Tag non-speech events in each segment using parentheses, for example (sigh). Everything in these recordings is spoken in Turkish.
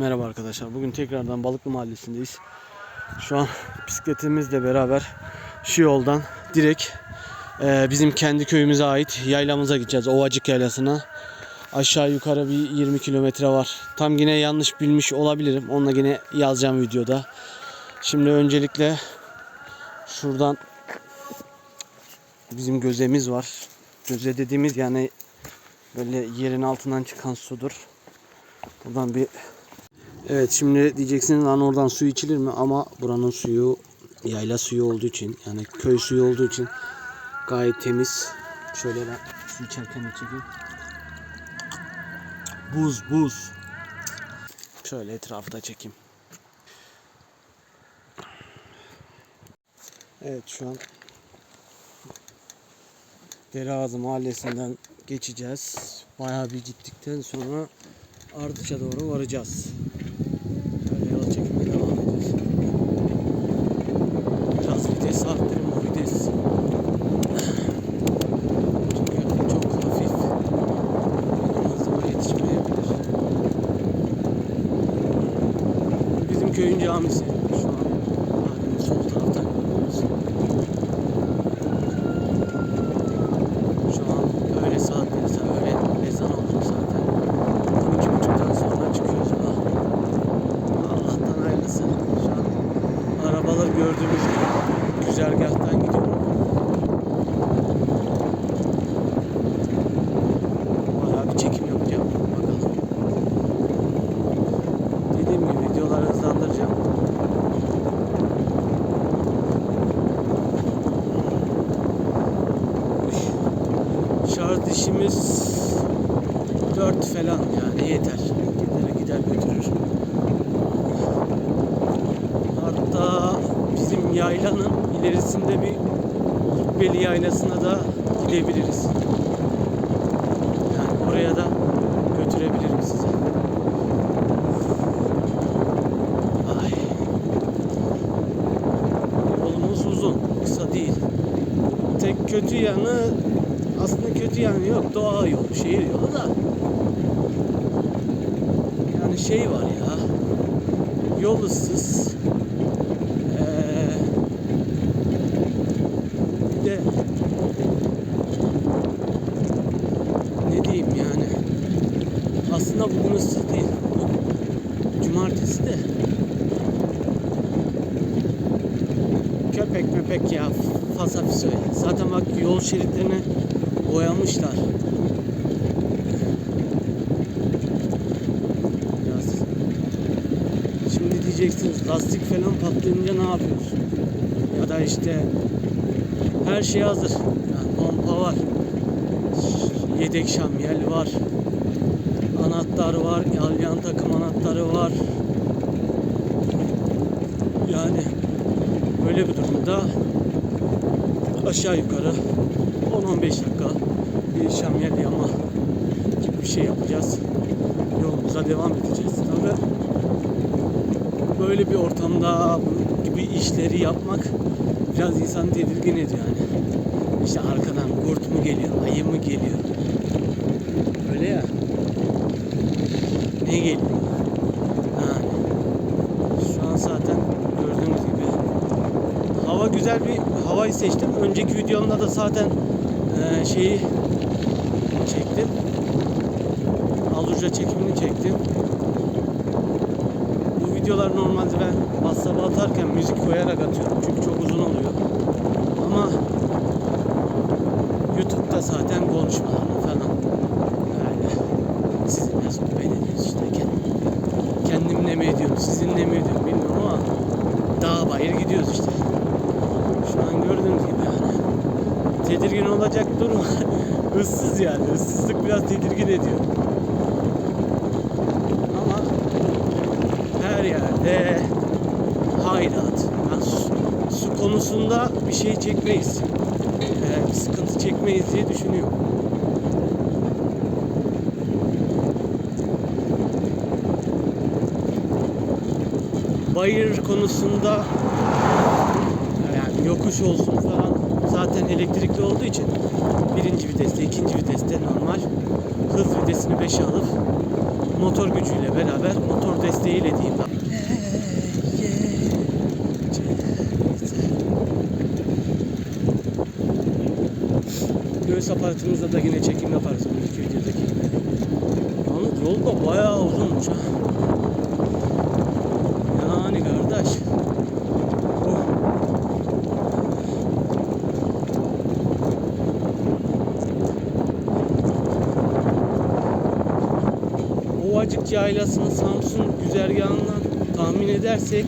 Merhaba arkadaşlar. Bugün tekrardan Balıklı Mahallesi'ndeyiz. Şu an bisikletimizle beraber şu yoldan direkt e, bizim kendi köyümüze ait yaylamıza gideceğiz. Ovacık Yaylası'na. Aşağı yukarı bir 20 kilometre var. Tam yine yanlış bilmiş olabilirim. Onunla yine yazacağım videoda. Şimdi öncelikle şuradan bizim gözemiz var. Göze dediğimiz yani böyle yerin altından çıkan sudur. Buradan bir Evet şimdi diyeceksiniz lan oradan su içilir mi? Ama buranın suyu yayla suyu olduğu için yani köy suyu olduğu için gayet temiz. Şöyle ben su içerken de. Buz buz. Şöyle etrafta çekeyim. Evet şu an Dereazı mahallesinden geçeceğiz. Bayağı bir gittikten sonra Ardıç'a doğru varacağız. Böyle yol çekimine devam ediyoruz. Biraz vites arttırın bu vites. Çünkü çok hafif. Benim hızıma yetişmeyebilir. Bizim köyün camisi. Şu an mahallenin sol taraftan görüyoruz. Şu an öğle saatleri ise öğle ezan oldu zaten. 12.30'dan sonra çıkıyoruz yola. Allah'tan hayırlısı. Şu an arabalar gördüğümüz gibi güzergahtan gidiyorum. Bayağı bir çekim yapacağım. Bakalım. Dediğim gibi videoları hızlandıracağım. Şarj dişimiz 4 falan yani yeter. Gider gider götürür. Hatta bizim yaylanın ilerisinde bir Kubbeli yaylasına da gidebiliriz. Yani oraya da götürebilirim sizi. Ay. Yolumuz uzun, kısa değil. Tek kötü yanı aslında kötü yanı yok. Doğa yolu, şehir yolu da. Yani şey var ya. Yol ıssız. Ee, bir de ne diyeyim yani. Aslında bugün ıssız değil. Bugün cumartesi de. Köpek mepek ya fasafiso ya. Zaten bak yol şeritlerini boyamışlar. Biraz. Şimdi diyeceksiniz lastik falan patlayınca ne yapıyorsun? Ya da işte her şey hazır. Yani pompa var. Yedek şamyel var. Anahtar var. Yalyan takım anahtarı var. Yani böyle bir durumda aşağı yukarı 10-15 dakika bir şamyel yama gibi bir şey yapacağız. Yolumuza devam edeceğiz. Tabii böyle bir ortamda bu gibi işleri yapmak biraz insanı tedirgin ediyor yani. İşte arkadan kurt mu geliyor, ayı mı geliyor? Öyle ya. Ne geliyor? Yani. Şu an zaten gördüğünüz gibi hava güzel bir havayı seçtim. Önceki videomda da zaten eee, şeyi çektim. Aluca çekimini çektim. Bu videolar normalde ben WhatsApp'a atarken müzik koyarak atıyorum. Çünkü çok uzun oluyor. Ama YouTube'da zaten konuşmalarım falan. Öyle. Sizinle sohbet ediyoruz işte. Kendim, kendimle mi ediyorum, sizinle mi ediyorum bilmiyorum ama dağ bayır gidiyoruz işte. Şu an gördüğünüz gibi yani. Tedirgin olacak durum. Issızlık biraz tedirgin ediyor. Ama her yerde hayrat. Yani su, su konusunda bir şey çekmeyiz. Ee, bir sıkıntı çekmeyiz diye düşünüyorum. Bayır konusunda yani yokuş olsun falan zaten elektrikli olduğu için birinci viteste, ikinci viteste normal hız vitesini 5'e alıp motor gücüyle beraber motor desteğiyle diyeyim. Göğüs aparatımızla da yine çekim yaparız bu videodaki gibi. Yalnız yol da bayağı uzunmuş ha. Yani kardeş. Oh. Ovacık Yaylası'nı Samsun güzergahından tahmin edersek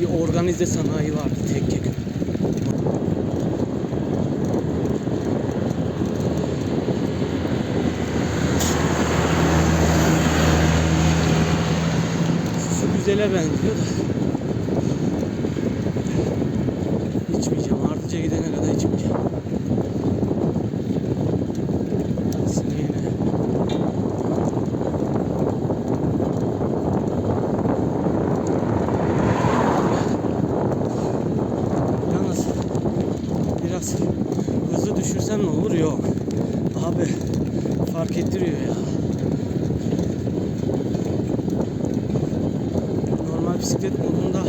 bir organize sanayi vardı tekke köy. Su güzele benziyor da. İçmeyeceğim. Ardıca gidene kadar içmeyeceğim. Sineğine. Yalnız biraz hızlı düşürsem ne olur? Yok. Abi fark ettiriyor ya. Normal bisiklet modunda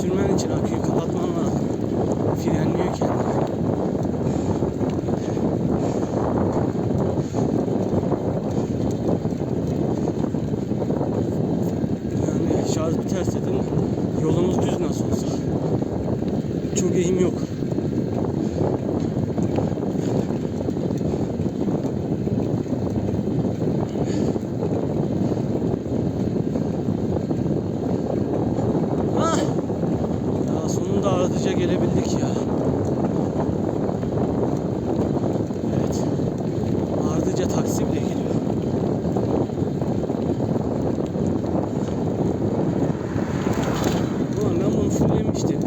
sürmen için aküyü kapatman lazım. Frenliyor kendini. Yani şarj biterse de yolumuz düz nasıl olsa. Eğim yok. Ah! Ya sonunda Ardıca gelebildik ya. Evet. Ardıca taksi bile geliyor. Ulan ben bunu fulllemiştim.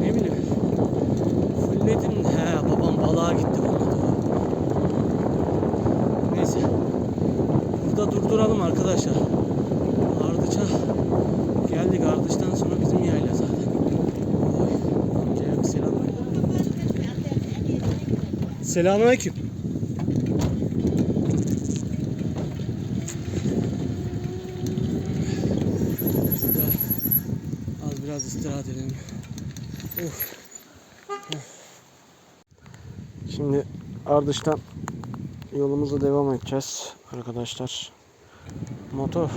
Ne bileyim. Fullledim. He babam balığa gitti bununla da. Neyse. Burada durduralım arkadaşlar. Ardıç'a geldik. Ardıç'tan sonra bizim yayla zaten. Oy. Amcaya bir selam ver. Selamünaleyküm. Burada az biraz istirahat edelim. Of. Şimdi Ardış'tan yolumuza devam edeceğiz arkadaşlar. Motor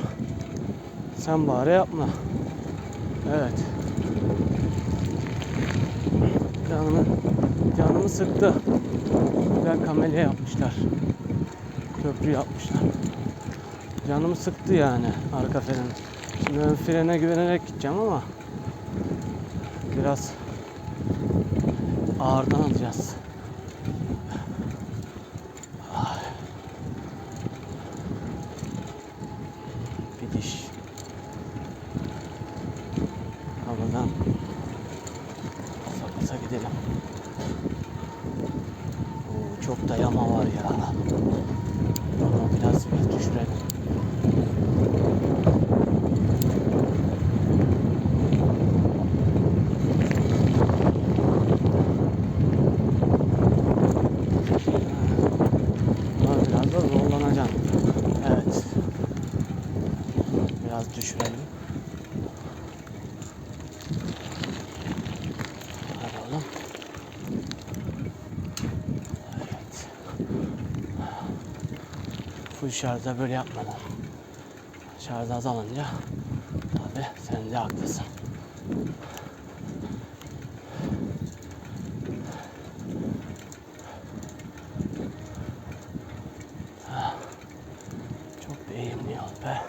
sen bari yapma. Evet. Canımı, canımı sıktı. Güzel kamelya yapmışlar. Köprü yapmışlar. Canımı sıktı yani arka fren. Şimdi ön frene güvenerek gideceğim ama biraz ağırdan alacağız. Bir diş. Havadan çok da yama var ya. Ama biraz bir düşürelim. Ama biraz da zorlanacağım. Evet. Biraz düşürelim. Hadi oğlum. Evet. Full şarjda böyle yapmadan. Şarj azalınca tabi sen de haklısın. Çok da eğimli yol be.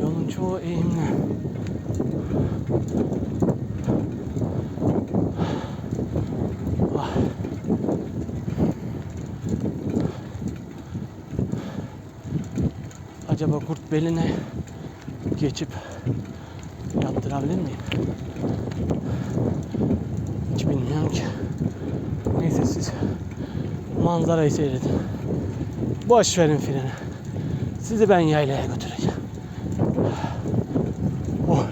Yolun çoğu eğimli. Acaba kurt beline geçip yaptırabilir miyim? Hiç bilmiyorum ki. Neyse siz manzarayı seyredin. Boş verin freni. Sizi ben yaylaya götüreceğim. Oh.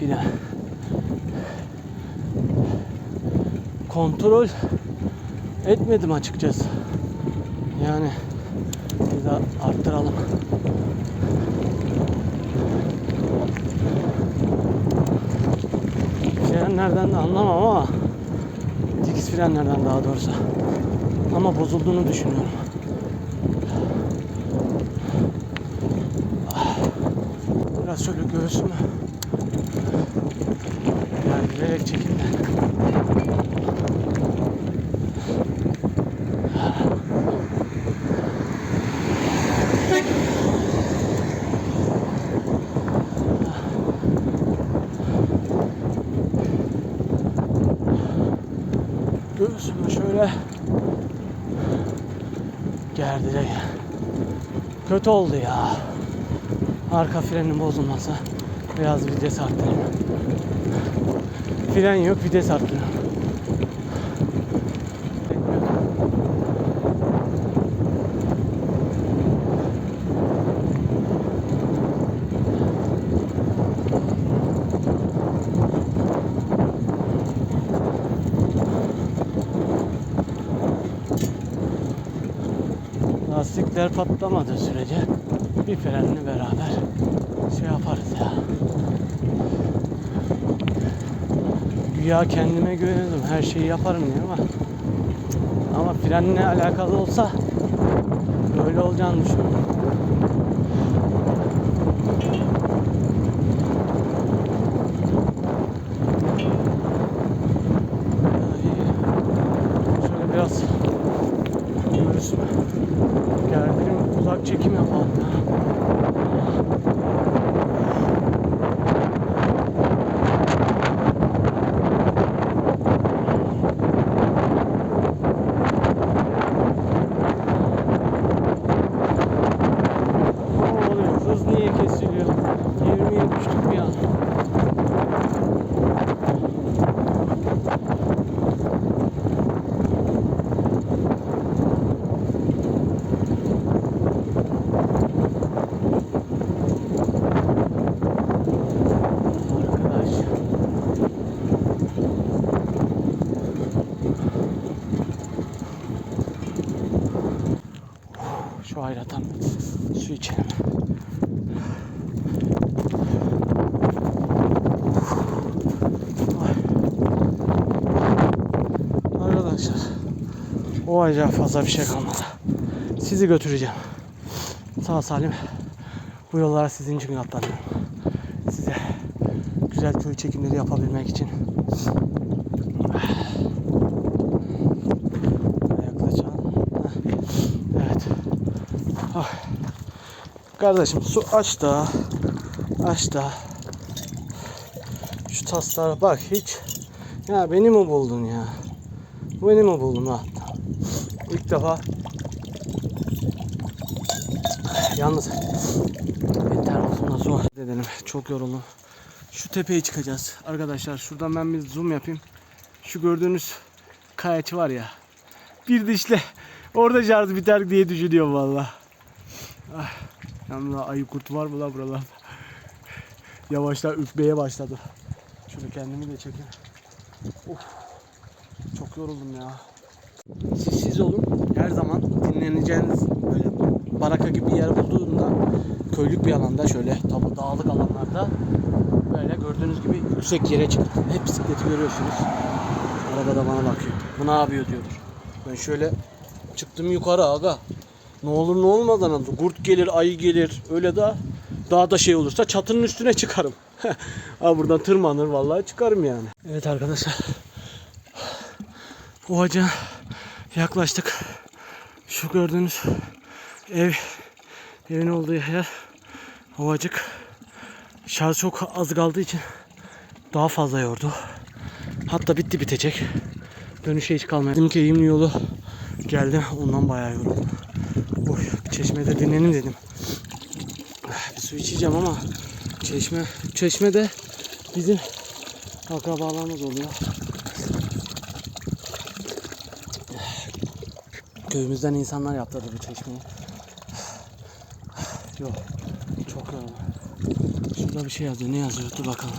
Fren. kontrol etmedim açıkçası. Yani arttıralım. Frenlerden de anlamam ama dikiz frenlerden daha doğrusu. Ama bozulduğunu düşünüyorum. Biraz şöyle göğsümü gerdirerek çekin de. Göğsümü şöyle gerdirerek. Kötü oldu ya. Arka frenin bozulması. Biraz vites arttırayım. Fren yok vites arttırıyorum. Lastikler patlamadığı sürece bir frenle beraber şey yaparız ya. Güya kendime güveniyordum. Her şeyi yaparım diye ama ama frenle alakalı olsa böyle olacağını düşünüyorum. Şöyle biraz göğsümü gerdireyim. Uzak çekim yapalım ya. Ne oluyor? Hız niye kesiliyor? 20'ye düştük bir an. Arkadaş. Şu ayratan su içelim. Arkadaşlar o acayip fazla bir şey kalmadı. Sizi götüreceğim. Sağ salim bu yollara sizin için atlanıyorum. Size güzel köy çekimleri yapabilmek için. Ah. Kardeşim su aç da aç da şu taslara bak hiç ya beni mi buldun ya beni mi buldun ha ilk defa yalnız yeter olsun da zor dedim çok yoruldum şu tepeye çıkacağız arkadaşlar şuradan ben bir zoom yapayım şu gördüğünüz kayaç var ya bir dişle orada şarj biter diye düşünüyorum valla ah, yalnız ayı kurt var mı la buralarda yavaştan ürkmeye başladı. Şöyle kendimi de çekeyim. Of. Çok yoruldum ya. Siz siz olun. Her zaman dinleneceğiniz böyle baraka gibi bir yer bulduğunda köylük bir alanda şöyle tabu dağlık alanlarda böyle gördüğünüz gibi yüksek yere çıkın. Hep bisikleti görüyorsunuz. Araba da bana bakıyor. Bu ne yapıyor diyordur. Ben şöyle çıktım yukarı aga. Ne olur ne olmaz anam. Kurt gelir, ayı gelir. Öyle de daha da şey olursa çatının üstüne çıkarım. (laughs) ha buradan tırmanır vallahi çıkarım yani. Evet arkadaşlar. Ovaca yaklaştık. Şu gördüğünüz ev evin olduğu yer ovacık. Şarj çok az kaldığı için daha fazla yordu. Hatta bitti bitecek. Dönüşe hiç kalmadı. Dedim ki eğimli yolu geldim. Ondan bayağı yoruldum. Oy, çeşmede dinlenin dedim. Bir su içeceğim ama çeşme çeşme de bizim akrabalarımız oluyor. Köyümüzden insanlar yaptırdı bu çeşmeyi. Yok. Çok yoruldum. Şurada bir şey yazıyor. Ne yazıyor? Dur bakalım.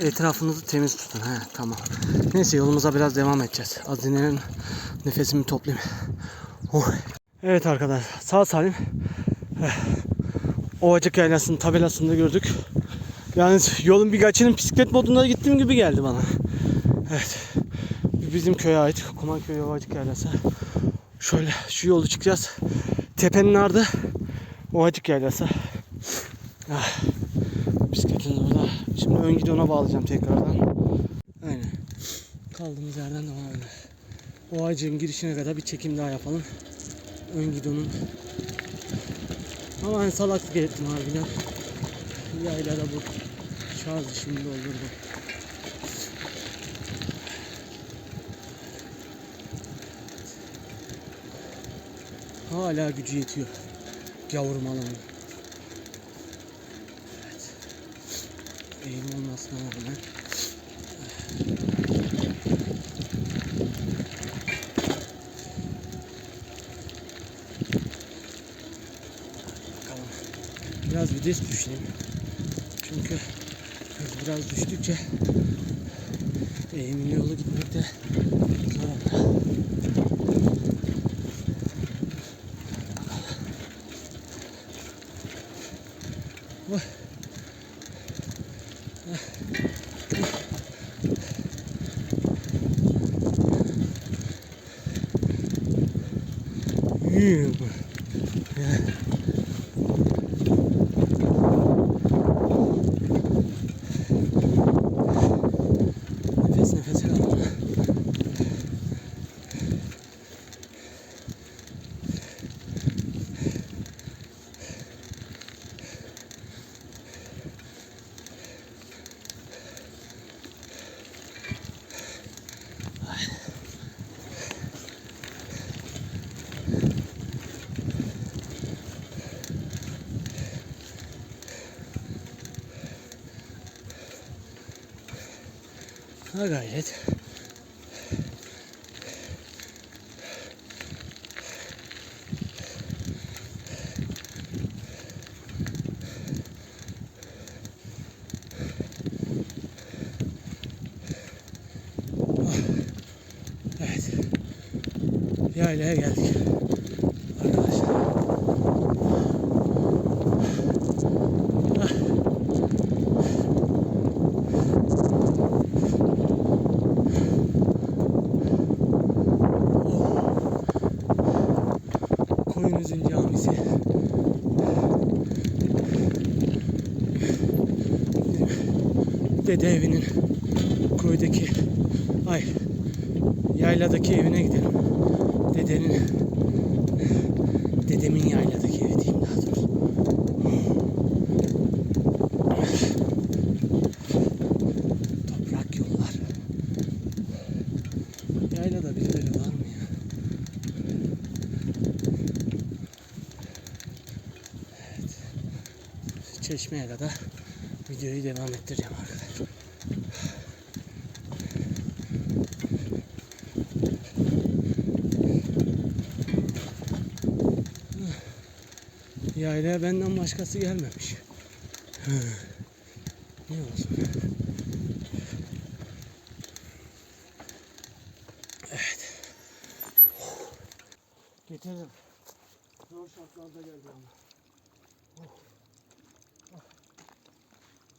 Etrafınızı temiz tutun. He, tamam. Neyse yolumuza biraz devam edeceğiz. Az dinlenin. Nefesimi toplayayım. Oh. Evet arkadaşlar. Sağ salim. eh, Ovacık Yaylası'nın tabelasını da gördük. Yani yolun birkaçının bisiklet modunda gittiğim gibi geldi bana. Evet. Bizim köye ait Kumanköy Ovacık Yaylası. Şöyle şu yolu çıkacağız. Tepenin ardı Ovacık Yaylası. Ah. Bisikletimiz burada. Şimdi ön gidona bağlayacağım tekrardan. Aynen. Kaldığımız yerden devam edelim. O ağacın girişine kadar bir çekim daha yapalım. Ön gidonun. Ama hani salaklık ettim harbiden. Yaylada bu şarj şimdi doldurdu. Hala gücü yetiyor. Gavur malının. Evet. Eğim olmasına rağmen. Bakalım. Biraz vites düşeyim. Çünkü biraz düştükçe eğimli yolu gitmekte Ha gayret. Ah, Evet. Yaylaya geldik. Arkadaşlar. Koyunuzun camisi. Dede evinin köydeki ay yayladaki evine gidelim. Dedenin dedemin yayladaki evi diyeyim daha doğrusu. Toprak yollar. Yaylada birileri var mı ya? çeşmeye kadar videoyu devam ettireceğim arkadaşlar. Yaylaya benden başkası gelmemiş. Ne olsun. Evet. Getirdim. Zor şartlarda geldi ama.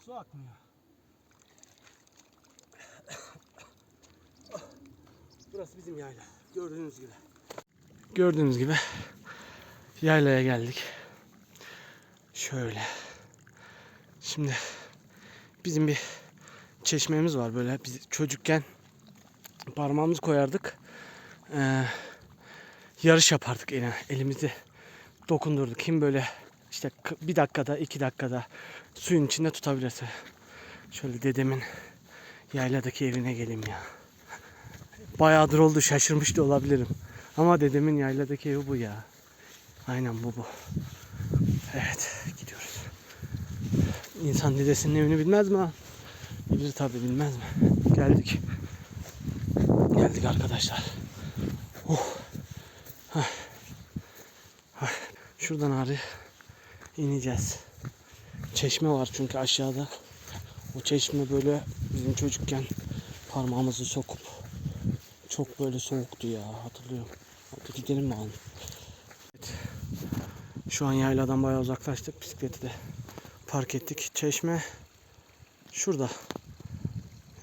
Su akmıyor. Burası bizim yayla. Gördüğünüz gibi. Gördüğünüz gibi yaylaya geldik. Şöyle. Şimdi bizim bir çeşmemiz var böyle. Biz çocukken parmağımızı koyardık. Ee, yarış yapardık eline. Elimizi dokundurduk. Kim böyle işte bir dakikada, iki dakikada suyun içinde tutabilirse. Şöyle dedemin yayladaki evine geleyim ya. Bayağıdır oldu şaşırmış da olabilirim. Ama dedemin yayladaki evi bu ya. Aynen bu bu. Evet gidiyoruz. İnsan dedesinin evini bilmez mi lan? Bilir tabi bilmez mi? Geldik. Geldik arkadaşlar. Oh. Hah. Hah. Şuradan ağrı ineceğiz. Çeşme var çünkü aşağıda. O çeşme böyle Bizim çocukken parmağımızı sokup çok böyle soğuktu ya hatırlıyorum. Hadi gidelim mi abi? Şu an yayladan bayağı uzaklaştık. Bisikleti de park ettik. Çeşme şurada.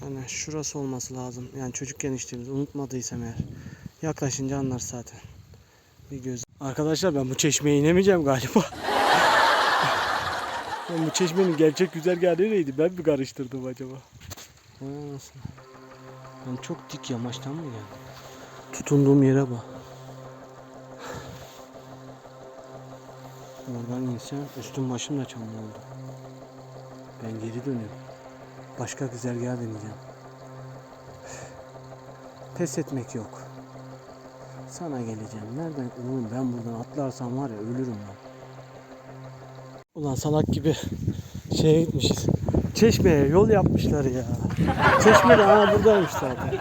Yani şurası olması lazım. Yani çocukken içtiğimiz unutmadıysam eğer. Yaklaşınca anlar zaten. Bir göz. Arkadaşlar ben bu çeşmeye inemeyeceğim galiba. (laughs) ben bu çeşmenin gerçek güzergahı nereydi? Ben mi karıştırdım acaba? Anasını. Ben çok dik yamaçtan mı geldim? Tutunduğum yere bak. Oradan insem üstüm başım da çamur oldu. Ben geri dönüyorum. Başka güzergah deneyeceğim. Pes etmek yok. Sana geleceğim. Nereden? Oğlum ben buradan atlarsam var ya ölürüm ben. Ulan salak gibi şeye gitmişiz. Çeşmeye yol yapmışlar ya. Çeşme de ha buradaymış zaten.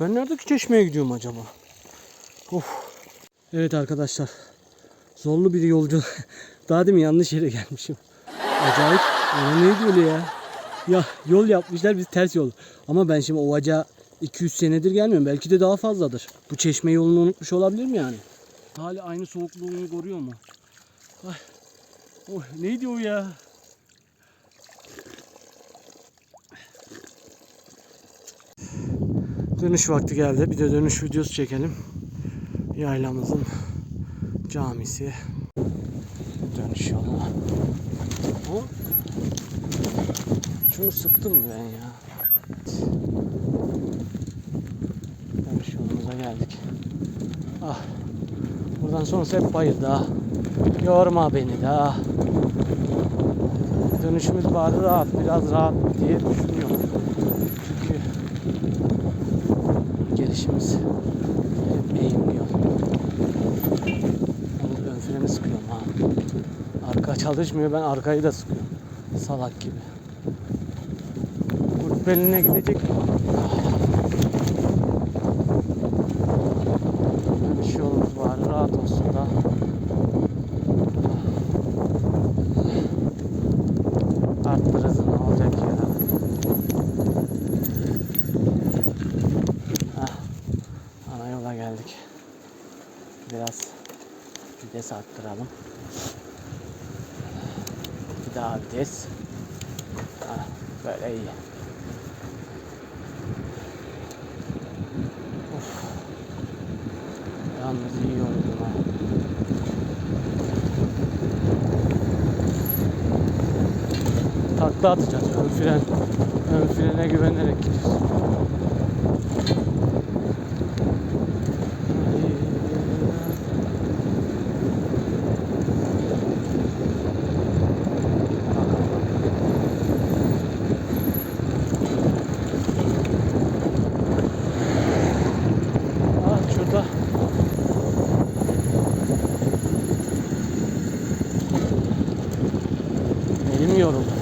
Ben neredeki çeşmeye gidiyorum acaba? Of. Evet arkadaşlar. Zorlu bir yolcu. (laughs) Daha demin yanlış yere gelmişim. Acayip. Ona neydi öyle ya? Ya yol yapmışlar biz ters yol. Ama ben şimdi Ovaca 200 senedir gelmiyorum. Belki de daha fazladır. Bu çeşme yolunu unutmuş olabilir mi yani? Hala aynı soğukluğunu koruyor mu? Ay. Oh, neydi o ya? Dönüş vakti geldi. Bir de dönüş videosu çekelim. Yaylamızın camisi. Dönüş yolu. Ama şunu sıktım ben ya. Dönüş yolumuza geldik. Ah. Buradan sonrası hep bayır daha. Yorma beni daha. Dönüşümüz bari rahat, biraz rahat diye düşünüyorum. Çünkü gelişimiz hep eğimli yol. Yalnız ön freni sıkıyorum ha. Arka çalışmıyor ben arkayı da sıkıyorum. Salak gibi. Kurt beline gidecek. Dönüş yolumuz var rahat olsun da. Arttır hızını olacak ya. Ana yola geldik. Biraz vites arttıralım. Bir daha vites. Hah, böyle iyi. Of. Yalnız iyi yoruldum ha. Takla atacağız. Ön fren. Ön frene güvenerek gidiyoruz. Aa, şurada. Elim yoruldu.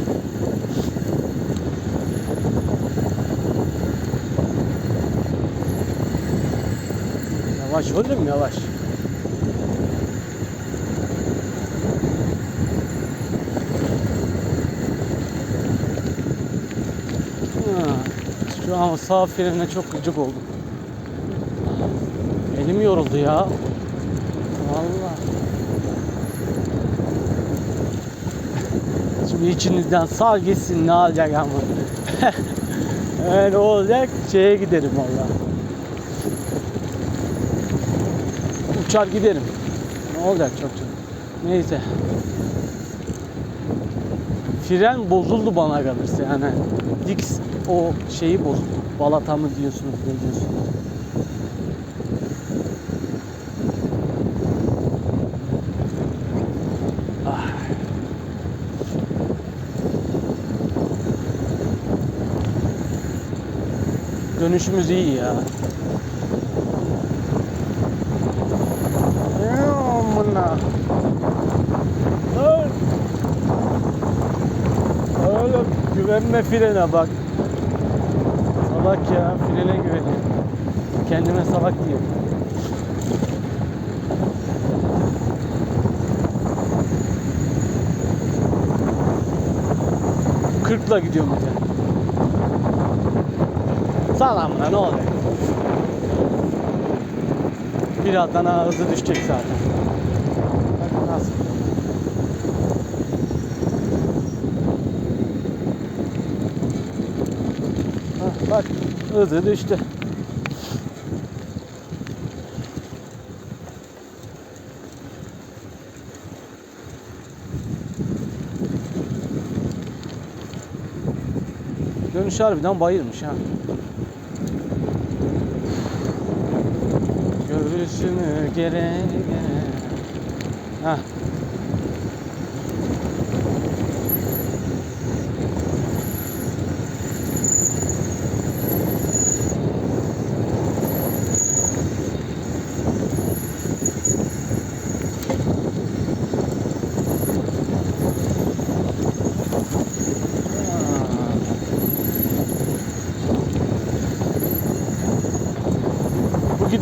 Yavaş oğlum yavaş. Şu an sağ frene çok gıcık oldum. Elim yoruldu ya. Vallahi. (laughs) Şimdi içinizden sağ gitsin ne olacak ama. (laughs) Öyle olacak şeye giderim valla. Uçar giderim. Ne olacak çok çok. Neyse. Fren bozuldu bana kalırsa yani. Dix o şeyi bozuldu. Balata mı diyorsunuz ne diyorsunuz? Ah. Dönüşümüz iyi ya. Amına. Dur. Oğlum güvenme frene bak. Salak ya frene güveniyor. Kendime salak diyorum. 40'la gidiyorum bir de. Salamına ne olacak? Birazdan ha, hızı düşecek zaten. Bak nasıl gidiyor. Hah, bak hızı düştü. Dönüş harbiden bayırmış ha. Görüşünü gere. Ha.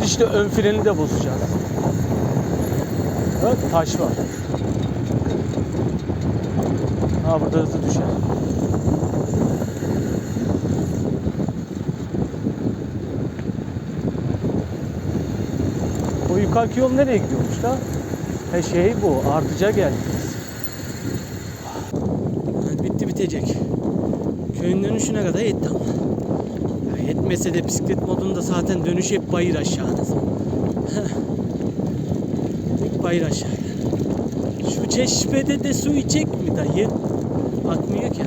Gidişte ön freni de bozacağız. Bak taş var. Ha burada hızlı düşer. O yukarıki yol nereye gidiyormuş da? He şey bu, artıca geldik bitti bitecek. Köyün dönüşüne kadar yetti ama. Ya yetmese de bisiklet modunda zaten dönüş hep bayır aşağı anasını. hep bayır aşağı. Şu çeşmede de su içecek mi dayı? Akmıyor ki.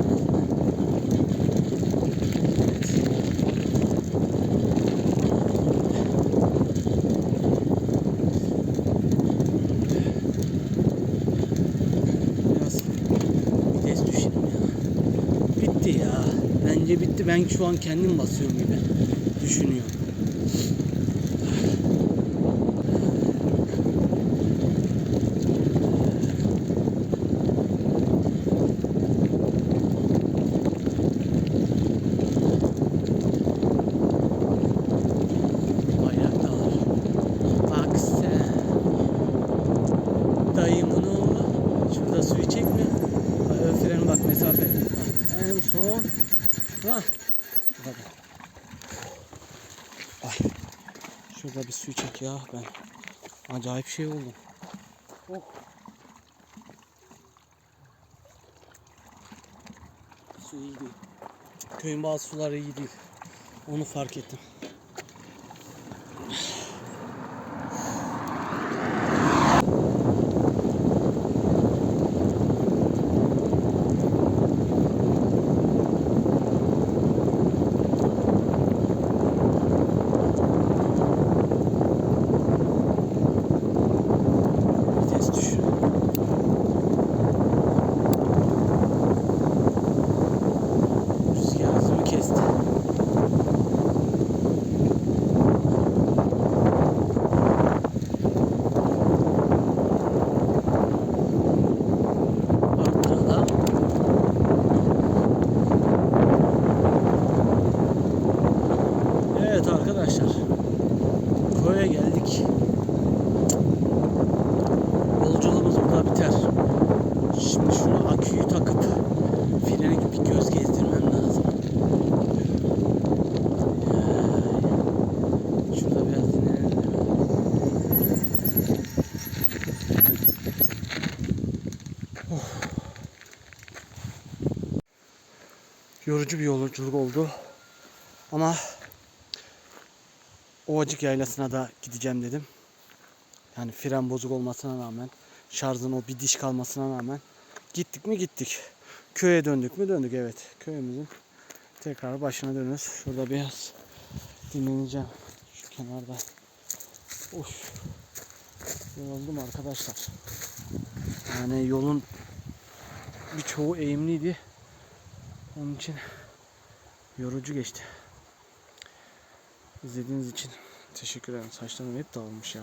Bitti ya. Bence bitti. Ben şu an kendim basıyorum gibi düşünüyorum. Bayrak da var. Bak sen. Dayımın oğlu. Şurada su içecek mi? Bak, ön freni bak mesafe. Bak, en son. Hah. Bu kadar. Ay. Şurada bir su içecek ya ben. Acayip şey oldum. Oh. Su iyi değil. Köyün bazı suları iyi değil. Onu fark ettim. Vites düş. Rüzgar hızımı kesti. Arttıralım. Evet arkadaşlar. Koya geldik. Yolculuğumuz burada biter. Şimdi şunu aküyü takıp freni bir göz gezdirmem lazım. Şurada biraz dinlenelim. Of. Yorucu bir yolculuk oldu. Ama Ovacık Yaylası'na da gideceğim dedim. Yani fren bozuk olmasına rağmen, şarjın o bir diş kalmasına rağmen gittik mi gittik. Köye döndük mü döndük evet. Köyümüzün tekrar başına dönüyoruz. Şurada biraz dinleneceğim. Şu kenarda. Of. Yoruldum arkadaşlar. Yani yolun birçoğu eğimliydi. Onun için yorucu geçti. İzlediğiniz için teşekkür ederim. Saçlarım hep dağılmış ya.